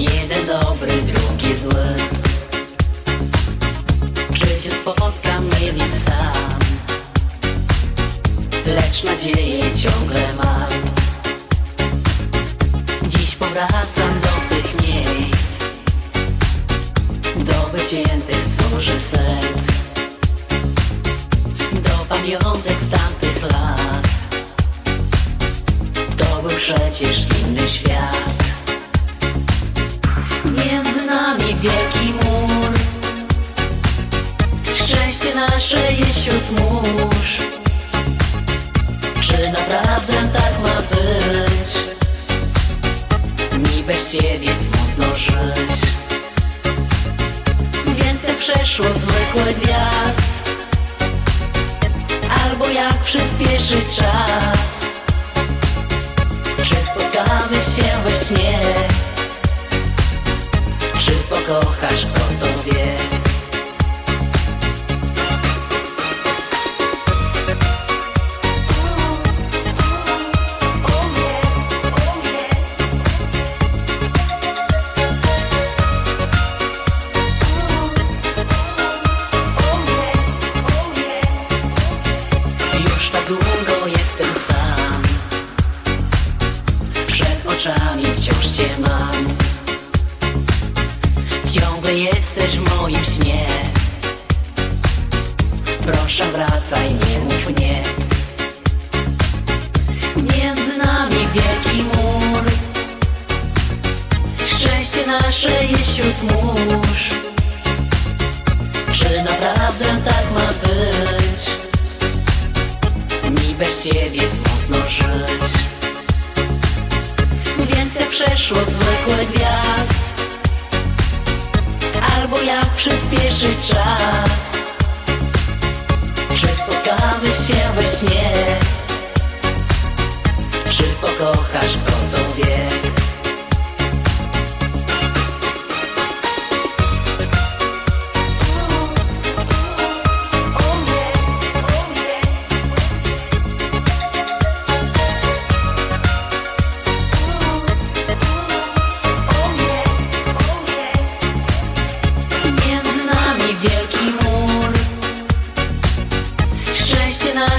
Jeden dobry, drugi zły. Czy cię spotkam, nie sam. Lecz nadzieję ciągle mam. Dziś powracam do tych miejsc. Do wyciętych stworzy serc Do pamiątek z tamtych lat. To był przecież inny świat. Nasze wśród mórz. Czy naprawdę tak ma być? Mi bez ciebie smutno żyć. Więc jak przeszło zwykłe gwiazd. Albo jak przyspieszyć czas jesteś w moim śnie. Proszę wracaj, nie mów nie Albo jak przyspieszyć czas. Czy spotkamy się we śnie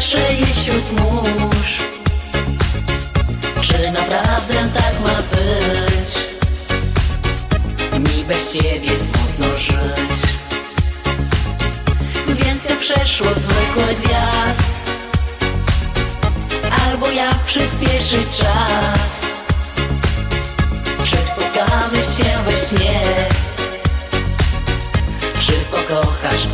nasze wśród mórz. Czy naprawdę tak ma być? Mi bez ciebie smutno żyć. Więc jak przeszło zwykłe gwiazd Albo jak przyspieszyć czas. Czy spotkamy się we śnie? Czy pokochasz